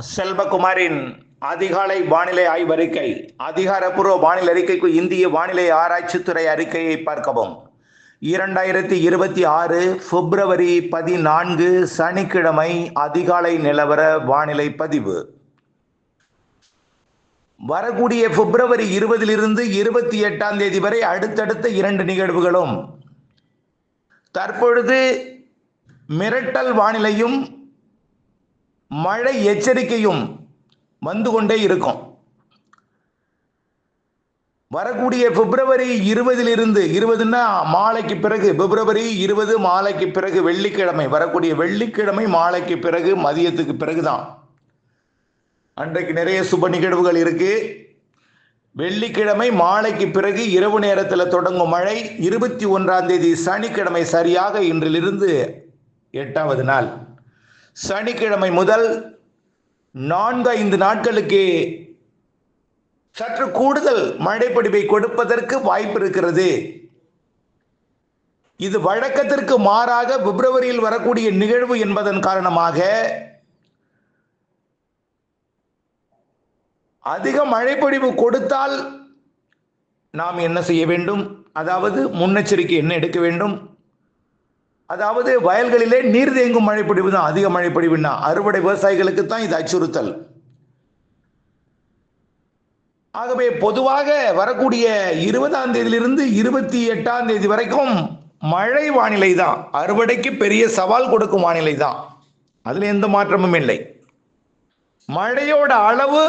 செல்வகுமாரின் அதிகாலை வானிலை ஆய்வறிக்கை அதிகாரப்பூர்வ வானிலை அறிக்கைக்கு இந்திய வானிலை ஆராய்ச்சித்துறை அறிக்கையை பார்க்கவும். இரண்டாயிரத்தி இருபத்தி ஆறு பிப்ரவரி பதினான்கு சனிக்கிழமை அதிகாலை நிலவர வானிலை பதிவு. வரக்கூடிய பிப்ரவரி இருபதிலிருந்து இருபத்தி எட்டாம் தேதி வரை அடுத்தடுத்த இரண்டு நிகழ்வுகளும். தற்பொழுது மிரட்டல் வானிலையும் மழை எச்சரிக்கையும் வந்து கொண்டே இருக்கும். வரக்கூடிய பிப்ரவரி இருபதிலிருந்து இருபதுன்னா மாலைக்கு பிறகு பிப்ரவரி இருபது மாலைக்கு பிறகு வெள்ளிக்கிழமை வரக்கூடிய வெள்ளிக்கிழமை மாலைக்கு பிறகு மதியத்துக்கு பிறகுதான். அன்றைக்கு நிறைய சுப நிகழ்வுகள் இருக்கு. வெள்ளிக்கிழமை மாலைக்கு பிறகு இரவு நேரத்தில் தொடங்கும் மழை இருபத்தி ஒன்றாம் தேதி சனிக்கிழமை சரியாக இன்றிலிருந்து எட்டாவது நாள். சனிக்கிழமை முதல் நான்கு ஐந்து நாட்களுக்கு சற்று கூடுதல் மழைப்பொடிவை கொடுப்பதற்கு வாய்ப்பு இருக்கிறது. இது வழக்கத்திற்கு மாறாக பிப்ரவரியில் வரக்கூடிய நிகழ்வு என்பதன் காரணமாக அதிக மழைப்பொழிவு கொடுத்தால் நாம் என்ன செய்ய வேண்டும்? அதாவது முன்னெச்சரிக்கை என்ன எடுக்க வேண்டும்? அதாவது வயல்களிலே நீர் தேங்கும் மழைப்பொழிவு தான் அதிக மழைப்பொழிவுன்னா. அறுவடை விவசாயிகளுக்கு தான் இது அச்சுறுத்தல். ஆகவே பொதுவாக வரக்கூடிய இருபதாம் தேதியிலிருந்து இருபத்தி எட்டாம் தேதி வரைக்கும் மழை வானிலை தான். அறுவடைக்கு பெரிய சவால் கொடுக்கும் வானிலை தான். அதில் எந்த மாற்றமும் இல்லை. மழையோட அளவு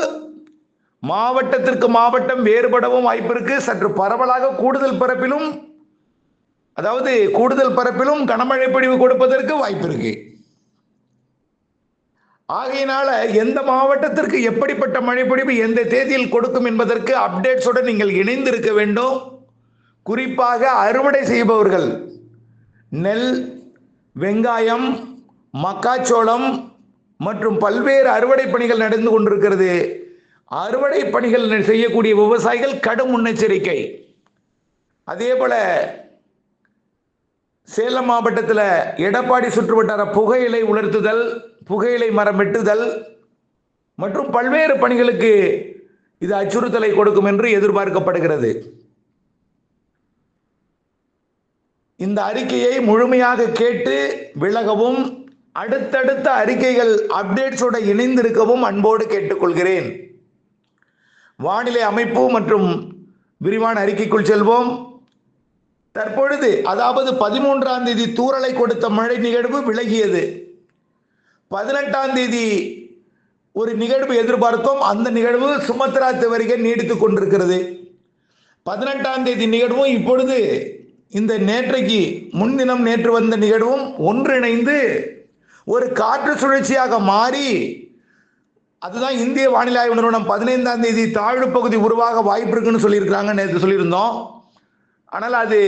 மாவட்டத்திற்கு மாவட்டம் வேறுபடவும் வாய்ப்பு இருக்கு. சற்று பரவலாக கூடுதல் பரப்பிலும் அதாவது கூடுதல் பரப்பிலும் கனமழை பொழிவு கொடுப்பதற்கு வாய்ப்பு இருக்கு. ஆகையினால எந்த மாவட்டத்திற்கு எப்படிப்பட்ட மழைப்பொழிவு எந்த தேதியில் கொடுக்கும் என்பதற்கு அப்டேட்ஸுடன் நீங்கள் இணைந்திருக்க வேண்டும். குறிப்பாக அறுவடை செய்பவர்கள் நெல் வெங்காயம் மக்காச்சோளம் மற்றும் பல்வேறு அறுவடை பணிகள் நடந்து கொண்டிருக்கிறது. அறுவடை பணிகள் செய்யக்கூடிய விவசாயிகள் கடும் முன்னெச்சரிக்கை. அதே போல சேலம் மாவட்டத்தில் எடப்பாடி சுற்றுவட்டார புகையிலை உலர்த்துதல் புகையிலை மரம் வெட்டுதல் மற்றும் பல்வேறு பணிகளுக்கு இது அச்சுறுத்தலை கொடுக்கும் என்று எதிர்பார்க்கப்படுகிறது. இந்த அறிக்கையை முழுமையாக கேட்டு விலகவும் அடுத்தடுத்த அறிக்கைகள் அப்டேட்ஸோட இணைந்திருக்கவும் அன்போடு கேட்டுக்கொள்கிறேன். வானிலை அமைப்பு மற்றும் விரிவான அறிக்கைக்குள் செல்வோம். தற்பொழுது அதாவது பதிமூன்றாம் தேதி தூரலை கொடுத்த மழை நிகழ்வு விலகியது. பதினெட்டாம் தேதி ஒரு நிகழ்வு எதிர்பார்த்தோம். அந்த நிகழ்வு சுமத்ரா தவறிக நீடித்துக் கொண்டிருக்கிறது. பதினெட்டாம் தேதி நிகழ்வும் இப்பொழுது இந்த நேற்றைக்கு முன்தினம் நேற்று வந்த நிகழ்வும் ஒன்றிணைந்து ஒரு காற்று சுழற்சியாக மாறி அதுதான் இந்திய வானிலை ஆய்வு நிறுவனம் பதினைந்தாம் தேதி தாழ்வு பகுதி உருவாக வாய்ப்பு இருக்குன்னு சொல்லியிருக்கிறாங்க நேற்று சொல்லியிருந்தோம். ஆனால் அது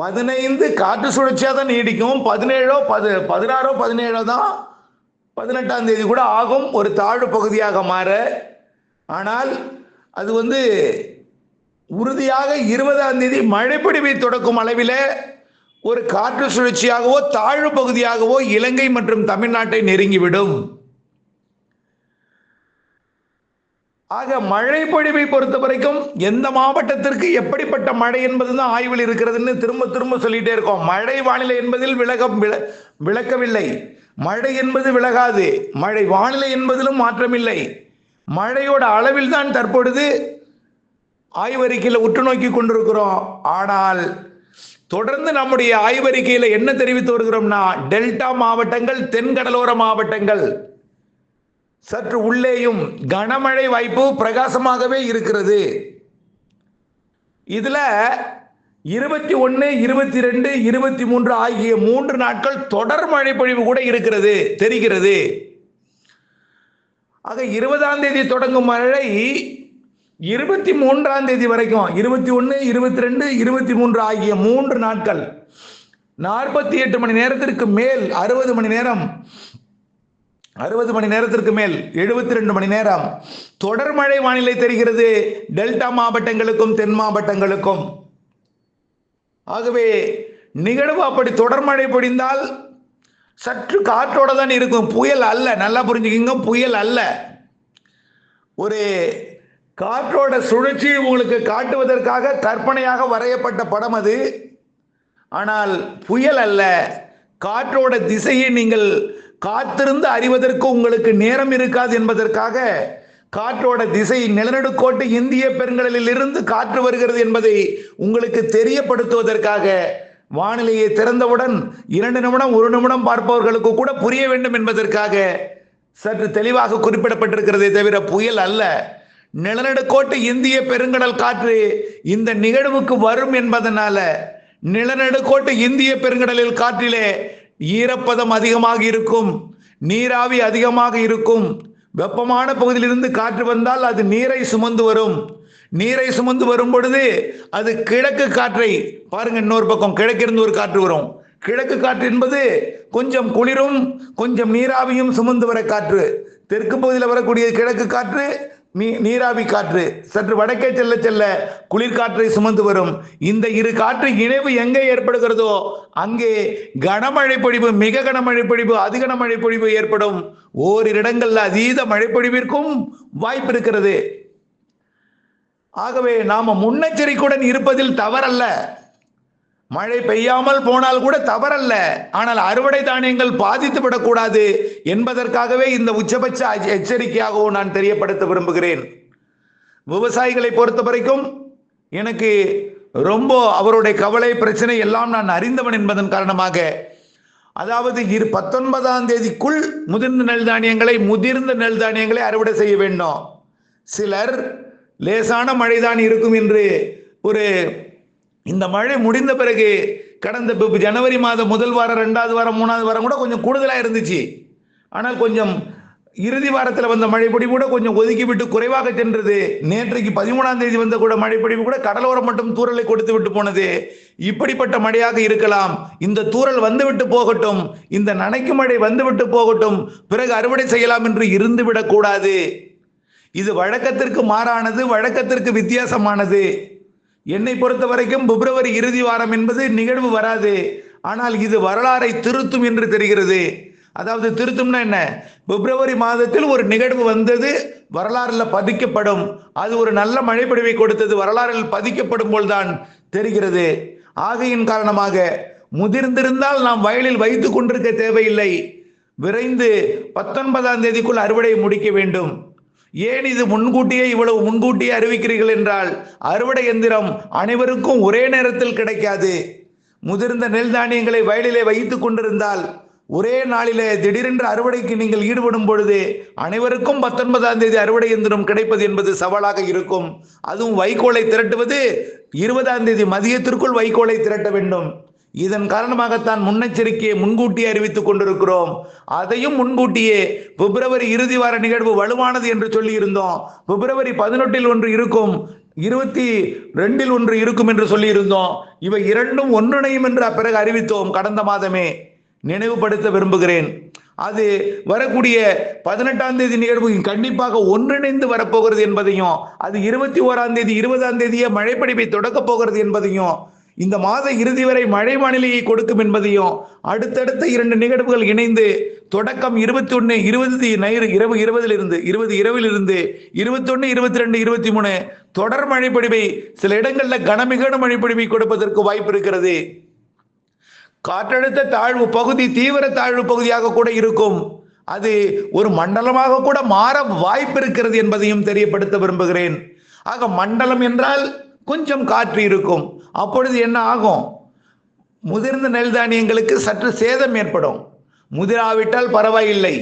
பதினைந்து காற்று சுழற்சியாக தான் நீடிக்கும். பதினேழோ பது பதினாறோ பதினேழோ தான் பதினெட்டாம் தேதி கூட ஆகும். ஒரு தாழ்வு பகுதியாக மாற. ஆனால் அது வந்து உறுதியாக இருபதாம் தேதி மழைப்பிடிவை தொடக்கும் அளவில் ஒரு காற்று சுழற்சியாகவோ தாழ்வு பகுதியாகவோ இலங்கை மற்றும் தமிழ்நாட்டை நெருங்கிவிடும். ஆக மழை பொழிவை பொறுத்த வரைக்கும் எந்த மாவட்டத்திற்கு எப்படிப்பட்ட மழை என்பது தான் ஆய்வில் இருக்கிறதுன்னு திரும்ப திரும்ப சொல்லிட்டே இருக்கோம். மழை வானிலை என்பதில் விலகம் விளக்கவில்லை. மழை என்பது விலகாது. மழை வானிலை என்பதிலும் மாற்றமில்லை. மழையோட அளவில் தான் தற்பொழுது ஆய்வறிக்கையில் உற்று நோக்கி கொண்டிருக்கிறோம். ஆனால் தொடர்ந்து நம்முடைய ஆய்வறிக்கையில் என்ன தெரிவித்து வருகிறோம்னா டெல்டா மாவட்டங்கள் தென்கடலோர மாவட்டங்கள். சற்று உள்ளேயும் கனமழை வாய்ப்பு பிரகாசமாகவே இருக்கிறது. இதுல இருபத்தி ஒன்று இருபத்தி ரெண்டு இருபத்தி மூன்று ஆகிய மூன்று நாட்கள் தொடர் மழை பொழிவு கூட இருக்கிறது தெரிகிறது. ஆக இருபதாம் தேதி தொடங்கும் மழை இருபத்தி மூன்றாம் தேதி வரைக்கும் இருபத்தி ஒன்று இருபத்தி ரெண்டு இருபத்தி மூன்று ஆகிய மூன்று நாட்கள் நாற்பத்தி எட்டு மணி நேரத்திற்கு மேல் அறுபது மணி நேரம் அறுபது மணி நேரத்திற்கு மேல் எழுபத்தி ரெண்டு மணி நேரம். தொடர் மழை வானிலை தெரிகிறது. டெல்டா மாவட்டங்களுக்கும் தென் மாவட்டங்களுக்கும். ஆகவே நிகழ்வு அப்படி தொடர் மழை பொழிந்தால் சற்று காற்றோட தான் இருக்கும். புயல் அல்ல. நல்லா புரிஞ்சுக்கிங்க. புயல் அல்ல. ஒரு காற்றோட சுழற்சி உங்களுக்கு காட்டுவதற்காக கற்பனையாக வரையப்பட்ட படம் அது. ஆனால் புயல் அல்ல. காற்றோட திசையை நீங்கள் காத்திருந்து அறிவதற்கு உங்களுக்கு நேரம் இருக்காது என்பதற்காக காற்றோட திசை நிலநடுக்கோட்டு இந்திய பெருங்கடலில் இருந்து காற்று வருகிறது என்பதை உங்களுக்கு தெரியப்படுத்துவதற்காக வானிலையை திறந்தவுடன் இரண்டு நிமிடம் ஒரு நிமிடம் பார்ப்பவர்களுக்கு கூட புரிய வேண்டும் என்பதற்காக சற்று தெளிவாக குறிப்பிடப்பட்டிருக்கிறதே தவிர புயல் அல்ல. நிலநடுக்கோட்டு இந்திய பெருங்கடல் காற்று இந்த நிகழ்வுக்கு வரும் என்பதனால நிலநடுக்கோட்டு இந்திய பெருங்கடலில் காற்றிலே ஈரப்பதம் அதிகமாக இருக்கும் நீராவி அதிகமாக இருக்கும். வெப்பமான பகுதியிலிருந்து காற்று வந்தால் அது நீரை சுமந்து வரும். நீரை சுமந்து வரும் பொழுது அது கிழக்கு காற்றை பாருங்க இன்னொரு பக்கம் கிழக்கிருந்து ஒரு காற்று வரும். கிழக்கு காற்று என்பது கொஞ்சம் குளிரும் கொஞ்சம் நீராவியும் சுமந்து வர காற்று. தெற்கு பகுதியில் வரக்கூடிய கிழக்கு காற்று நீ நீராவி காற்று. சற்று வடக்கே செல்ல செல்ல குளிர்காற்றை சுமந்து வரும். இந்த இரு காற்று இணைவு எங்கே ஏற்படுகிறதோ அங்கே கனமழை பொழிவு மிக கனமழை பொழிவு அதிக மழை பொழிவு ஏற்படும். ஓரிரு இடங்கள்ல அதீத மழைப்பொழிவிற்கும் வாய்ப்பு இருக்கிறது. ஆகவே நாம முன்னெச்சரிக்கையுடன் இருப்பதில் தவறல்ல. மழை பெய்யாமல் போனால் கூட தவறல்ல. ஆனால் அறுவடை தானியங்கள் பாதித்து விடக்கூடாது என்பதற்காகவே இந்த உச்சபட்ச எச்சரிக்கையாகவும் நான் தெரியப்படுத்த விரும்புகிறேன். விவசாயிகளை பொறுத்த வரைக்கும் எனக்கு ரொம்ப அவருடைய கவலை பிரச்சனை எல்லாம் நான் அறிந்தவன் என்பதன் காரணமாக. அதாவது இரு பத்தொன்பதாம் தேதிக்குள் முதிர்ந்த நெல் தானியங்களை முதிர்ந்த நெல் தானியங்களை அறுவடை செய்ய வேண்டும். சிலர் லேசான மழைதான் இருக்கும் என்று ஒரு இந்த மழை முடிந்த பிறகு கடந்த ஜனவரி மாதம் முதல் வாரம் ரெண்டாவது வாரம் மூணாவது வாரம் கூட கொஞ்சம் கூடுதலாக இருந்துச்சு. ஆனால் கொஞ்சம் இறுதி வாரத்தில் வந்த மழைப்பொடி கூட கொஞ்சம் ஒதுக்கி விட்டு குறைவாக சென்றது. நேற்றைக்கு பதிமூணாம் தேதி வந்த கூட மழைப்பொடிவு கூட கடலோரம் மட்டும் தூறலை கொடுத்து விட்டு போனது. இப்படிப்பட்ட மழையாக இருக்கலாம். இந்த தூறல் வந்துவிட்டு போகட்டும். இந்த நனைக்கும் மழை வந்துவிட்டு போகட்டும். பிறகு அறுவடை செய்யலாம் என்று இருந்து விடக்கூடாது. இது வழக்கத்திற்கு மாறானது வழக்கத்திற்கு வித்தியாசமானது. என்னை பொறுத்த வரைக்கும் பிப்ரவரி இறுதி வாரம் என்பது நிகழ்வு வராது. ஆனால் இது வரலாறை திருத்தும் என்று தெரிகிறது. அதாவது திருத்தும்னா என்ன? பிப்ரவரி மாதத்தில் ஒரு நிகழ்வு வந்தது வரலாறுல பதிக்கப்படும். அது ஒரு நல்ல மழைப்பொழிவை கொடுத்தது வரலாறில் பதிக்கப்படும் போல்தான் தெரிகிறது. ஆகையின் காரணமாக முதிர்ந்திருந்தால் நாம் வயலில் வைத்துக் கொண்டிருக்க தேவையில்லை. விரைந்து பத்தொன்பதாம் தேதிக்குள் அறுவடை முடிக்க வேண்டும். ஏன் இது முன்கூட்டியே இவ்வளவு முன்கூட்டியே அறிவிக்கிறீர்கள் என்றால் அறுவடை எந்திரம் அனைவருக்கும் ஒரே நேரத்தில் கிடைக்காது. முதிர்ந்த நெல் தானியங்களை வயலிலே வைத்துக் கொண்டிருந்தால் ஒரே நாளிலே திடீரென்று அறுவடைக்கு நீங்கள் ஈடுபடும் பொழுது அனைவருக்கும் பத்தொன்பதாம் தேதி அறுவடை எந்திரம் கிடைப்பது என்பது சவாலாக இருக்கும். அதுவும் வைக்கோலை திரட்டுவது இருபதாம் தேதி மதியத்திற்குள் வைக்கோலை திரட்ட வேண்டும். இதன் காரணமாகத்தான் முன்னெச்சரிக்கையை முன்கூட்டியே அறிவித்துக் கொண்டிருக்கிறோம். அதையும் முன்கூட்டியே பிப்ரவரி இறுதி வார நிகழ்வு வலுவானது என்று சொல்லி இருந்தோம் பிப்ரவரி பதினெட்டில் ஒன்று இருக்கும் இருபத்தி ரெண்டில் ஒன்று இருக்கும் என்று சொல்லியிருந்தோம். இவை இரண்டும் ஒன்றிணையும் என்று பிறகு அறிவித்தோம் கடந்த மாதமே. நினைவுபடுத்த விரும்புகிறேன். அது வரக்கூடிய பதினெட்டாம் தேதி நிகழ்வு கண்டிப்பாக ஒன்றிணைந்து வரப்போகிறது என்பதையும் அது இருபத்தி ஓராம் தேதி இருபதாம் தேதியே மழைப்படிப்பை தொடக்கப் போகிறது என்பதையும் இந்த மாத இறுதி வரை மழை வானிலையை கொடுக்கும் என்பதையும் அடுத்தடுத்த இரண்டு நிகழ்வுகள் இணைந்து தொடக்கம் இருபத்தி ஒன்று இருபது நைரு இரவு இருபதிலிருந்து இருபது இரவில் இருந்து இருபத்தொன்னு இருபத்தி ரெண்டு இருபத்தி மூணு தொடர் மழைப்பொழிவை சில இடங்களில் கனமிகான மழைப்பொழிவை கொடுப்பதற்கு வாய்ப்பு இருக்கிறது. காற்றழுத்த தாழ்வு பகுதி தீவிர தாழ்வு பகுதியாக கூட இருக்கும். அது ஒரு மண்டலமாக கூட மாற வாய்ப்பு இருக்கிறது என்பதையும் தெரியப்படுத்த விரும்புகிறேன். ஆக மண்டலம் என்றால் கொஞ்சம் காற்று இருக்கும். அப்பொழுது என்ன ஆகும்? முதிர்ந்த நெல் தானியங்களுக்கு சற்று சேதம் ஏற்படும். முதிராவிட்டால் பரவாயில்லை.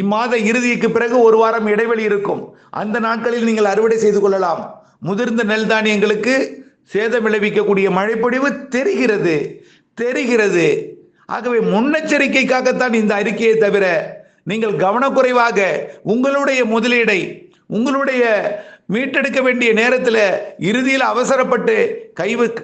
இம்மாத இறுதிக்கு பிறகு ஒரு வாரம் இடைவெளி இருக்கும். அந்த நாட்களில் நீங்கள் அறுவடை செய்து கொள்ளலாம். முதிர்ந்த நெல் தானியங்களுக்கு சேதம் விளைவிக்கக்கூடிய மழைப்பொழிவு தெரிகிறது. தெரிகிறது. ஆகவே முன்னெச்சரிக்கைக்காகத்தான் இந்த அறிக்கையை தவிர நீங்கள் கவனக்குறைவாக உங்களுடைய முதலீடை உங்களுடைய மீட்டெடுக்க வேண்டிய நேரத்தில் இறுதியில் அவசரப்பட்டு கைவு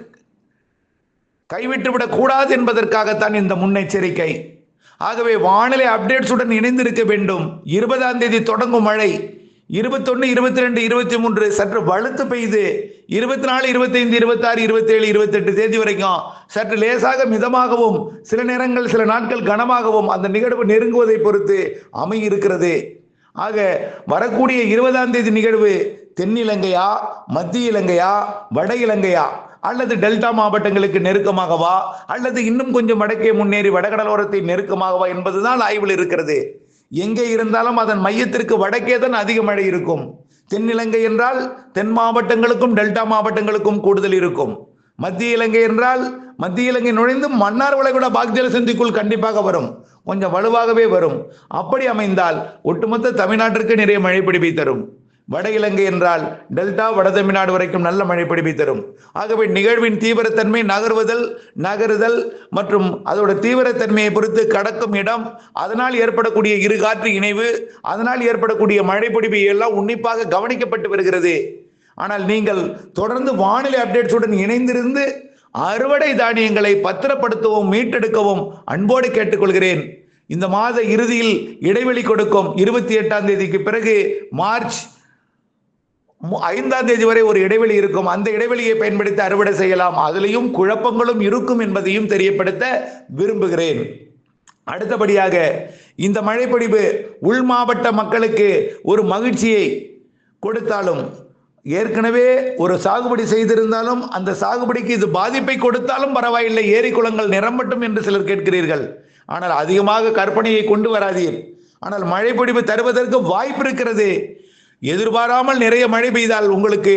கைவிட்டுவிடக் கூடாது என்பதற்காகத்தான் இந்த முன்னெச்சரிக்கை. ஆகவே வானிலை அப்டேட்ஸுடன் இணைந்திருக்க வேண்டும். இருபதாம் தேதி தொடங்கும் மழை. இருபத்தொன்னு இருபத்தி ரெண்டு இருபத்தி மூன்று சற்று வலுத்து பெய்து இருபத்தி நாலு இருபத்தைந்து இருபத்தாறு இருபத்தேழு இருபத்தெட்டு தேதி வரைக்கும் சற்று லேசாக மிதமாகவும் சில நேரங்கள் சில நாட்கள் கனமாகவும் அந்த நிகழ்வு நெருங்குவதை பொறுத்து அமையிருக்கிறது. ஆக வரக்கூடிய இருபதாம் தேதி நிகழ்வு தென்னிலங்கையா மத்திய இலங்கையா வட இலங்கையா அல்லது டெல்டா மாவட்டங்களுக்கு நெருக்கமாகவா அல்லது இன்னும் கொஞ்சம் வடக்கே முன்னேறி வடகடலோரத்தை நெருக்கமாகவா என்பதுதான் ஆய்வில் இருக்கிறது. எங்கே இருந்தாலும் அதன் மையத்திற்கு வடக்கே தான் அதிக மழை இருக்கும். தென்னிலங்கை என்றால் தென் மாவட்டங்களுக்கும் டெல்டா மாவட்டங்களுக்கும் கூடுதல் இருக்கும். மத்திய இலங்கை என்றால் மத்திய இலங்கை நுழைந்து மன்னார் வளைகுடா பாக்ஜல சந்திக்குள் கண்டிப்பாக வரும். கொஞ்சம் வலுவாகவே வரும். அப்படி அமைந்தால் ஒட்டுமொத்த தமிழ்நாட்டிற்கு நிறைய மழை பிடிப்பை தரும். வட இலங்கை என்றால் டெல்டா வட தமிழ்நாடு வரைக்கும் நல்ல மழை பிடிப்பை தரும். ஆகவே நிகழ்வின் தீவிரத்தன்மை நகர்வுதல் நகருதல் மற்றும் அதோட தீவிரத்தன்மையை பொறுத்து கடக்கும் இடம் அதனால் ஏற்படக்கூடிய இரு காற்று இணைவு அதனால் ஏற்படக்கூடிய மழை பிடிப்பை எல்லாம் உன்னிப்பாக கவனிக்கப்பட்டு வருகிறது. ஆனால் நீங்கள் தொடர்ந்து வானிலை அப்டேட்ஸுடன் இணைந்திருந்து அறுவடை தானியங்களை பத்திரப்படுத்தவும் மீட்டெடுக்கவும் அன்போடு கேட்டுக்கொள்கிறேன். இந்த மாத இறுதியில் இடைவெளி கொடுக்கும் இருபத்தி எட்டாம் தேதிக்கு பிறகு மார்ச் ஐந்தாம் தேதி வரை ஒரு இடைவெளி இருக்கும். அந்த இடைவெளியை பயன்படுத்தி அறுவடை செய்யலாம். அதிலையும் குழப்பங்களும் இருக்கும் என்பதையும் தெரியப்படுத்த விரும்புகிறேன். அடுத்தபடியாக இந்த மழைப்பொழிவு உள் மாவட்ட மக்களுக்கு ஒரு மகிழ்ச்சியை கொடுத்தாலும் ஏற்கனவே ஒரு சாகுபடி செய்திருந்தாலும் அந்த சாகுபடிக்கு இது பாதிப்பை கொடுத்தாலும் பரவாயில்லை. ஏரி குளங்கள் நிரம்பட்டும் என்று சிலர் கேட்கிறீர்கள். ஆனால் அதிகமாக கற்பனையை கொண்டு வராதீர். ஆனால் மழைப்பொழிவு தருவதற்கு வாய்ப்பு இருக்கிறது. எதிர்பாராமல் நிறைய மழை பெய்தால் உங்களுக்கு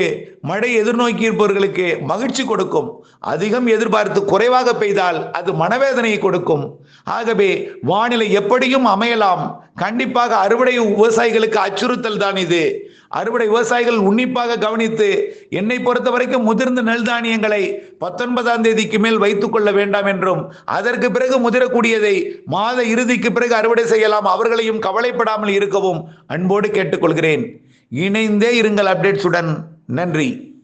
மழை எதிர்நோக்கி இருப்பவர்களுக்கு மகிழ்ச்சி கொடுக்கும். அதிகம் எதிர்பார்த்து குறைவாக பெய்தால் அது மனவேதனையை கொடுக்கும். ஆகவே வானிலை எப்படியும் அமையலாம். கண்டிப்பாக அறுவடை விவசாயிகளுக்கு அச்சுறுத்தல் தான் இது. அறுவடை விவசாயிகள் உன்னிப்பாக கவனித்து என்னை பொறுத்த வரைக்கும் முதிர்ந்த நெல் தானியங்களை பத்தொன்பதாம் தேதிக்கு மேல் வைத்துக் கொள்ள வேண்டாம் என்றும் அதற்கு பிறகு முதிரக்கூடியதை மாத இறுதிக்கு பிறகு அறுவடை செய்யலாம் அவர்களையும் கவலைப்படாமல் இருக்கவும் அன்போடு கேட்டுக்கொள்கிறேன். இணைந்தே இருங்கள் அப்டேட்ஸுடன். நன்றி.